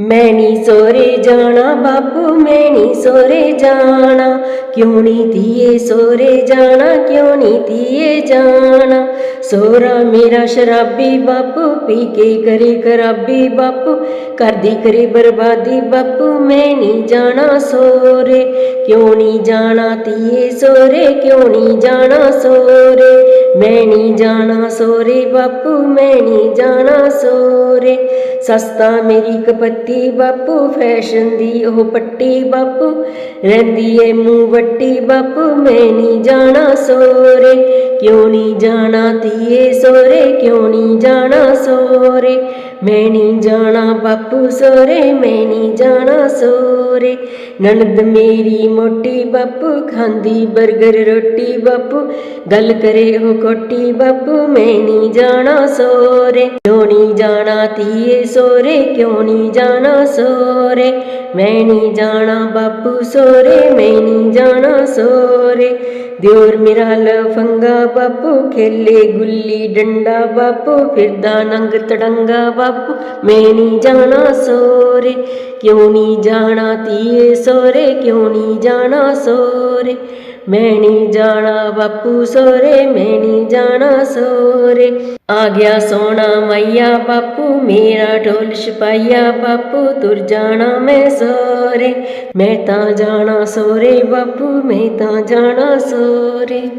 ਮੈਂ ਨੀ ਸੋਰੇ ਜਾਣਾ ਬਾਪੂ, ਮੈਂ ਨੀ ਸੋਰੇ ਜਾਣਾ। ਕਿਉਂ ਨਹੀਂ ਧੀਏ ਸੋਰੇ ਜਾਣਾ, ਕਿਉਂ ਨਹੀਂ ਧੀਏ ਜਾਣਾ? ਸੋਰਾ ਮੇਰਾ ਸ਼ਰਾਬੀ ਬਾਪੂ, ਪੀ ਕੇ ਕਰੇ ਖਰਾਬੀ ਬਾਪੂ। ਕਰਦੀ ਕਰੇ ਬਰਬਾਦੀ ਬਾਪੂ, ਮੈਂ ਨੀ ਜਾਣਾ ਸੋਰੇ। ਕਿਉਂ ਨਹੀਂ ਜਾਣਾ ਧੀਏ ਸੋਰੇ, ਕਿਉਂ ਨਹੀਂ ਜਾਣਾ ਸੋਰੇ? ਮੈਂ ਨੀ ਜਾਣਾ ਸੋਰੇ ਬਾਪੂ, ਮੈਂ ਨੀ ਜਾਣਾ ਸੋਰੇ। ਸਸਤਾ ਮੇਰੀ ਕਪੱਤੀ ਬਾਪੂ, ਫੈਸ਼ਨ ਦੀ ਉਹ ਪੱਟੀ ਬਾਪੂ। ਰਹਿੰਦੀ ਏ ਮੂੰਹ ਵੱਟੀ ਬਾਪੂ, ਮੈਂ ਨੀ ਜਾਣਾ ਸੋਰੇ। ਕਿਉਂ ਨੀ ਜਾਣਾ ਧੀਏ ਸੋਰੇ, ਕਿਉਂ ਨੀ ਜਾਣਾ ਸੋਰੇ? ਮੈਂ ਨੀ ਜਾਣਾ ਬਾਪੂ ਸੋਰੇ ਮੈਂ ਨੀ ਜਾਣਾ ਸੋਰੇ ਨਣਦ ਮੇਰੀ ਮੋਟੀ ਬਾਪੂ, ਖਾਂਦੀ 버ਗਰ ਰੋਟੀ ਬਾਪੂ। ਗੱਲ ਕਰੇ ਉਹ ਕੋਟੀ ਬਾਪੂ, ਮੈਂ ਨੀ ਜਾਣਾ ਸੋਰੇ ਕਿਉਂ ਨੀ ਜਾਣਾ ਧੀਏ ਸੋਰੇ ਕਿਉਂ ਨੀ ਜਾਣਾ ਸੋਰੇ ਮੈਂ ਨੀ ਜਾਣਾ ਬਾਪੂ ਸੋਰੇ ਮੈਂ ਨੀ ਜਾਣਾ ਸੋਰੇ ਦਿਓਰ ਮੇਰਾ ਲਫੰਗਾ ਬਾਪੂ, ਖੇਲੇ ਗੁੱਲੀ ਡੰਡਾ ਬਾਪੂ, ਫਿਰਦਾ ਨੰਗ ਤੜੰਗਾ ਬਾਪੂ, ਮੈਂ ਨੀ ਜਾਣਾ ਸੋਰੇ ਕਿਉਂ ਨੀ ਜਾਣਾ ਤੀਏ ਸੋਰੇ ਕਿਉਂ ਨੀ ਜਾਣਾ ਸੋਰੇ ਮੈਂ ਜਾਣਾ ਬਾਪੂ ਸੋਰੇ, ਮੈਂ ਜਾਣਾ ਸੋਰੇ। ਆ ਗਿਆ ਸੋਨਾ ਮਈਆ ਬਾਪੂ, ਮੇਰਾ ਢੋਲ ਛਪਾਈਆ ਬਾਪੂ, ਤੁਰ ਜਾਣਾ ਮੈਂ ਸੋਰੇ। ਮੈਂ ਤਾਂ ਜਾਣਾ ਸੋਰੇ ਬਾਪੂ, ਮੈਂ ਤਾਂ ਜਾਣਾ ਸੋਰੇ।